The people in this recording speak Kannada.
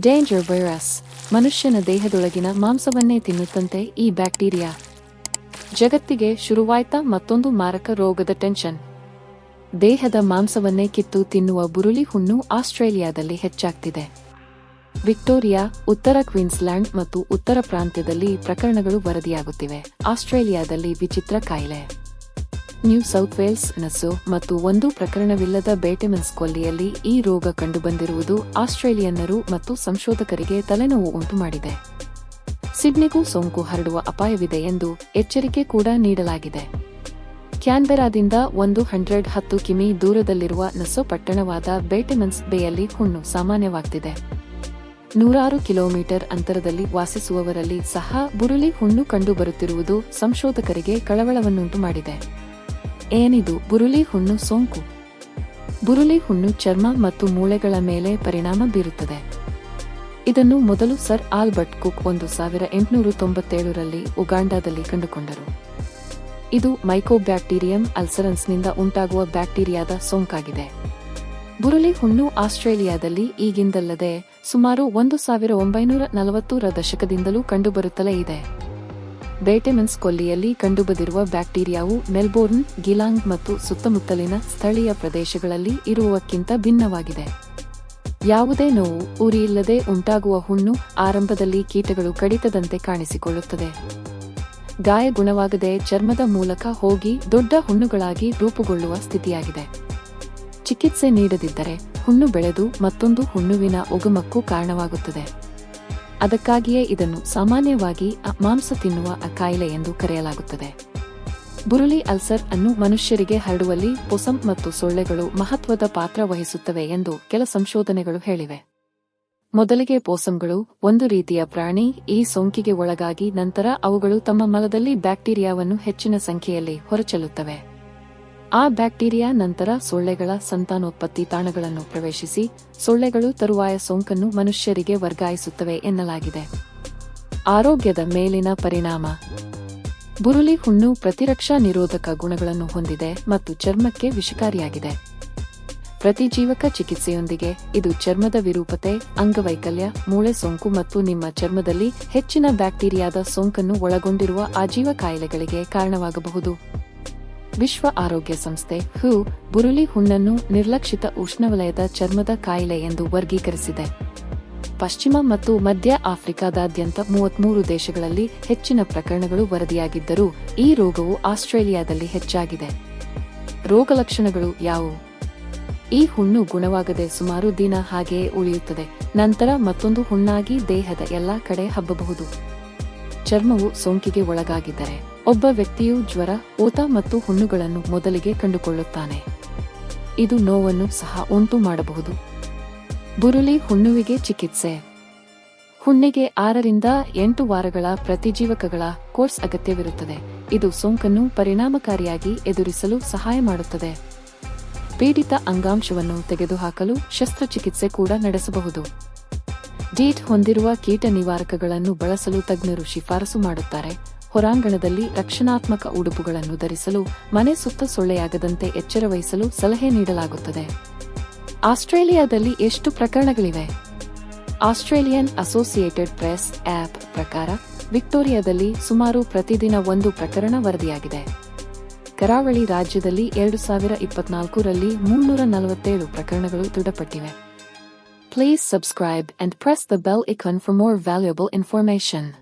ಡೇಂಜರ್ ವೈರಸ್ ಮನುಷ್ಯನ ದೇಹದೊಳಗಿನ ಮಾಂಸವನ್ನೇ ತಿನ್ನುತ್ತಂತೆ ಈ ಬ್ಯಾಕ್ಟೀರಿಯಾ. ಜಗತ್ತಿಗೆ ಶುರುವಾಯ್ತಾ ಮತ್ತೊಂದು ಮಾರಕ ರೋಗದ ಟೆನ್ಷನ್. ದೇಹದ ಮಾಂಸವನ್ನೇ ಕಿತ್ತು ತಿನ್ನುವ ಬುರುಳಿ ಹುಣ್ಣು ಆಸ್ಟ್ರೇಲಿಯಾದಲ್ಲಿ ಹೆಚ್ಚಾಗ್ತಿದೆ. ವಿಕ್ಟೋರಿಯಾ, ಉತ್ತರ ಕ್ವೀನ್ಸ್ಲ್ಯಾಂಡ್ ಮತ್ತು ಉತ್ತರ ಪ್ರಾಂತ್ಯದಲ್ಲಿ ಪ್ರಕರಣಗಳು ವರದಿಯಾಗುತ್ತಿವೆ. ಆಸ್ಟ್ರೇಲಿಯಾದಲ್ಲಿ ವಿಚಿತ್ರ ಕಾಯಿಲೆ. ನ್ಯೂ ಸೌತ್ ವೇಲ್ಸ್ ನಸು ಮತ್ತು ಒಂದು ಪ್ರಕರಣವಿಲ್ಲದ ಬೇಟೆಮನ್ಸ್ ಕೊಲ್ಲಿಯಲ್ಲಿ ಈ ರೋಗ ಕಂಡುಬಂದಿರುವುದು ಆಸ್ಟ್ರೇಲಿಯನ್ನರು ಮತ್ತು ಸಂಶೋಧಕರಿಗೆ ತಲೆನೋವು ಉಂಟುಮಾಡಿದೆ. ಸಿಡ್ನಿಗೂ ಸೋಂಕು ಹರಡುವ ಅಪಾಯವಿದೆ ಎಂದು ಎಚ್ಚರಿಕೆ ಕೂಡ ನೀಡಲಾಗಿದೆ. ಕ್ಯಾನ್ಬೆರಾದಿಂದ ಒಂದು ಹಂಡ್ರೆಡ್ ಹತ್ತು ಕಿಮಿ ದೂರದಲ್ಲಿರುವ ನಸೋ ಪಟ್ಟಣವಾದ ಬೇಟೆಮನ್ಸ್ ಬೇಯಲ್ಲಿ ಹುಣ್ಣು ಸಾಮಾನ್ಯವಾಗ್ತಿದೆ. ನೂರಾರು ಕಿಲೋಮೀಟರ್ ಅಂತರದಲ್ಲಿ ವಾಸಿಸುವವರಲ್ಲಿ ಸಹ ಬುರುಳಿ ಹುಣ್ಣು ಕಂಡುಬರುತ್ತಿರುವುದು ಸಂಶೋಧಕರಿಗೆ ಕಳವಳವನ್ನುಂಟು ಮಾಡಿದೆ ಏನಿದು ಬುರುಳಿ ಹುಣ್ಣು ಸೋಂಕು? ಬುರುಳಿ ಹುಣ್ಣು ಚರ್ಮ ಮತ್ತು ಮೂಳೆಗಳ ಮೇಲೆ ಪರಿಣಾಮ ಬೀರುತ್ತದೆ. ಇದನ್ನು ಮೊದಲು ಸರ್ ಆಲ್ಬರ್ಟ್ ಕುಕ್ ಒಂದು ಸಾವಿರ ಎಂಟುನೂರ ತೊಂಬತ್ತೇಳರಲ್ಲಿ ಉಗಾಂಡಾದಲ್ಲಿ ಕಂಡುಕೊಂಡರು. ಇದು ಮೈಕೋಬ್ಯಾಕ್ಟೀರಿಯಂ ಅಲ್ಸರನ್ಸ್ನಿಂದ ಉಂಟಾಗುವ ಬ್ಯಾಕ್ಟೀರಿಯಾದ ಸೋಂಕಾಗಿದೆ. ಬುರುಳಿ ಹುಣ್ಣು ಆಸ್ಟ್ರೇಲಿಯಾದಲ್ಲಿ ಈಗಿಂದಲ್ಲದೆ ಸುಮಾರು ಒಂದು ಸಾವಿರ ಒಂಬೈನೂರ ನಲವತ್ತರ ದಶಕದಿಂದಲೂ ಕಂಡುಬರುತ್ತಲೇ ಇದೆ. ಬೇಟೆಮನ್ಸ್ ಕೊಲ್ಲಿಯಲ್ಲಿ ಕಂಡುಬಂದಿರುವ ಬ್ಯಾಕ್ಟೀರಿಯಾವು ಮೆಲ್ಬೋರ್ನ್, ಗಿಲಾಂಗ್ ಮತ್ತು ಸುತ್ತಮುತ್ತಲಿನ ಸ್ಥಳೀಯ ಪ್ರದೇಶಗಳಲ್ಲಿ ಇರುವಕ್ಕಿಂತ ಭಿನ್ನವಾಗಿದೆ. ಯಾವುದೇ ನೋವು ಉರಿಯಿಲ್ಲದೆ ಉಂಟಾಗುವ ಹುಣ್ಣು ಆರಂಭದಲ್ಲಿ ಕೀಟಗಳು ಕಡಿತದಂತೆ ಕಾಣಿಸಿಕೊಳ್ಳುತ್ತದೆ. ಗಾಯ ಗುಣವಾಗದೆ ಚರ್ಮದ ಮೂಲಕ ಹೋಗಿ ದೊಡ್ಡ ಹುಣ್ಣುಗಳಾಗಿ ರೂಪುಗೊಳ್ಳುವ ಸ್ಥಿತಿಯಾಗಿದೆ. ಚಿಕಿತ್ಸೆ ನೀಡದಿದ್ದರೆ ಹುಣ್ಣು ಬೆಳೆದು ಮತ್ತೊಂದು ಹುಣ್ಣುವಿನ ಉಗಮಕ್ಕೂ ಕಾರಣವಾಗುತ್ತದೆ. ಅದಕ್ಕಾಗಿಯೇ ಇದನ್ನು ಸಾಮಾನ್ಯವಾಗಿ ಮಾಂಸ ತಿನ್ನುವ ಕಾಯಿಲೆ ಎಂದು ಕರೆಯಲಾಗುತ್ತದೆ. ಬುರುಳಿ ಅಲ್ಸರ್ ಅನ್ನು ಮನುಷ್ಯರಿಗೆ ಹರಡುವಲ್ಲಿ ಪೊಸಂ ಮತ್ತು ಸೊಳ್ಳೆಗಳು ಮಹತ್ವದ ಪಾತ್ರ ವಹಿಸುತ್ತವೆ ಎಂದು ಕೆಲ ಸಂಶೋಧನೆಗಳು ಹೇಳಿವೆ. ಮೊದಲಿಗೆ ಪೋಸಂಗಳು ಒಂದು ರೀತಿಯ ಪ್ರಾಣಿ, ಈ ಸೋಂಕಿಗೆ ಒಳಗಾಗಿ ನಂತರ ಅವುಗಳು ತಮ್ಮ ಮಲದಲ್ಲಿ ಬ್ಯಾಕ್ಟೀರಿಯಾವನ್ನು ಹೆಚ್ಚಿನ ಸಂಖ್ಯೆಯಲ್ಲಿ ಹೊರಚೆಲ್ಲುತ್ತವೆ. ಆ ಬ್ಯಾಕ್ಟೀರಿಯಾ ನಂತರ ಸೊಳ್ಳೆಗಳ ಸಂತಾನೋತ್ಪತ್ತಿ ತಾಣಗಳನ್ನು ಪ್ರವೇಶಿಸಿ, ಸೊಳ್ಳೆಗಳು ತರುವಾಯ ಸೋಂಕನ್ನು ಮನುಷ್ಯರಿಗೆ ವರ್ಗಾಯಿಸುತ್ತವೆ ಎನ್ನಲಾಗಿದೆ. ಆರೋಗ್ಯದ ಮೇಲಿನ ಪರಿಣಾಮ. ಬುರುಳಿ ಹುಣ್ಣು ಪ್ರತಿರಕ್ಷಾ ನಿರೋಧಕ ಗುಣಗಳನ್ನು ಹೊಂದಿದೆ ಮತ್ತು ಚರ್ಮಕ್ಕೆ ವಿಷಕಾರಿಯಾಗಿದೆ. ಪ್ರತಿಜೀವಕ ಚಿಕಿತ್ಸೆಯೊಂದಿಗೆ ಇದು ಚರ್ಮದ ವಿರೂಪತೆ, ಅಂಗವೈಕಲ್ಯ, ಮೂಳೆ ಸೋಂಕು ಮತ್ತು ನಿಮ್ಮ ಚರ್ಮದಲ್ಲಿ ಹೆಚ್ಚಿನ ಬ್ಯಾಕ್ಟೀರಿಯಾದ ಸೋಂಕನ್ನು ಒಳಗೊಂಡಿರುವ ಆಜೀವ ಕಾಯಿಲೆಗಳಿಗೆ ಕಾರಣವಾಗಬಹುದು. ವಿಶ್ವ ಆರೋಗ್ಯ ಸಂಸ್ಥೆ ಹೂ ಬುರುಳಿ ಹುಣ್ಣನ್ನು ನಿರ್ಲಕ್ಷಿತ ಉಷ್ಣವಲಯದ ಚರ್ಮದ ಕಾಯಿಲೆ ಎಂದು ವರ್ಗೀಕರಿಸಿದೆ. ಪಶ್ಚಿಮ ಮತ್ತು ಮಧ್ಯ ಆಫ್ರಿಕಾದಾದ್ಯಂತ ಮೂವತ್ಮೂರು ದೇಶಗಳಲ್ಲಿ ಹೆಚ್ಚಿನ ಪ್ರಕರಣಗಳು ವರದಿಯಾಗಿದ್ದರೂ ಈ ರೋಗವು ಆಸ್ಟ್ರೇಲಿಯಾದಲ್ಲಿ ಹೆಚ್ಚಾಗಿದೆ. ರೋಗಲಕ್ಷಣಗಳು ಯಾವುವು? ಈ ಹುಣ್ಣು ಗುಣವಾಗದೆ ಸುಮಾರು ದಿನ ಹಾಗೆಯೇ ಉಳಿಯುತ್ತದೆ. ನಂತರ ಮತ್ತೊಂದು ಹುಣ್ಣಾಗಿ ದೇಹದ ಎಲ್ಲಾ ಕಡೆ ಹಬ್ಬಬಹುದು. ಚರ್ಮವು ಸೋಂಕಿಗೆ ಒಳಗಾಗಿದ್ದರೆ ಒಬ್ಬ ವ್ಯಕ್ತಿಯು ಜ್ವರ ಓತ ಮತ್ತು ಹುಣ್ಣುಗಳನ್ನು ಮೊದಲಿಗೆ ಕಂಡುಕೊಳ್ಳುತ್ತಾನೆ. ಇದು ನೋವನ್ನು ಸಹ ಉಂಟು ಮಾಡಬಹುದು. ಬುರುಳಿ ಹುಣ್ಣುವಿಗೆ ಚಿಕಿತ್ಸೆ. ಹುಣ್ಣಿಗೆ ಆರರಿಂದ ಎಂಟು ವಾರಗಳ ಪ್ರತಿಜೀವಕಗಳ ಕೋರ್ಸ್ ಅಗತ್ಯವಿರುತ್ತದೆ. ಇದು ಸೋಂಕನ್ನು ಪರಿಣಾಮಕಾರಿಯಾಗಿ ಎದುರಿಸಲು ಸಹಾಯ ಮಾಡುತ್ತದೆ. ಪೀಡಿತ ಅಂಗಾಂಶವನ್ನು ತೆಗೆದುಹಾಕಲು ಶಸ್ತ್ರಚಿಕಿತ್ಸೆ ಕೂಡ ನಡೆಸಬಹುದು. ಡೀಟ್ ಹೊಂದಿರುವ ಕೀಟ ನಿವಾರಕಗಳನ್ನು ಬಳಸಲು ತಜ್ಞರು ಶಿಫಾರಸು ಮಾಡುತ್ತಾರೆ. ಹೊರಾಂಗಣದಲ್ಲಿ ರಕ್ಷಣಾತ್ಮಕ ಉಡುಪುಗಳನ್ನು ಧರಿಸಲು, ಮನೆ ಸುತ್ತ ಸೊಳ್ಳೆಯಾಗದಂತೆ ಎಚ್ಚರ ವಹಿಸಲು ಸಲಹೆ ನೀಡಲಾಗುತ್ತದೆ. ಆಸ್ಟ್ರೇಲಿಯಾದಲ್ಲಿ ಎಷ್ಟು ಪ್ರಕರಣಗಳಿವೆ? ಆಸ್ಟ್ರೇಲಿಯನ್ ಅಸೋಸಿಯೇಟೆಡ್ ಪ್ರೆಸ್ ಆಪ್ ಪ್ರಕಾರ, ವಿಕ್ಟೋರಿಯಾದಲ್ಲಿ ಸುಮಾರು ಪ್ರತಿದಿನ ಒಂದು ಪ್ರಕರಣ ವರದಿಯಾಗಿದೆ. ಕರಾವಳಿ ರಾಜ್ಯದಲ್ಲಿ ಎರಡು ಸಾವಿರ ಇಪ್ಪತ್ನಾಲ್ಕರಲ್ಲಿ ಮುನ್ನೂರ ನಲವತ್ತೇಳು ಪ್ರಕರಣಗಳು ದೃಢಪಟ್ಟಿವೆ. Please subscribe and press the bell icon for more valuable information.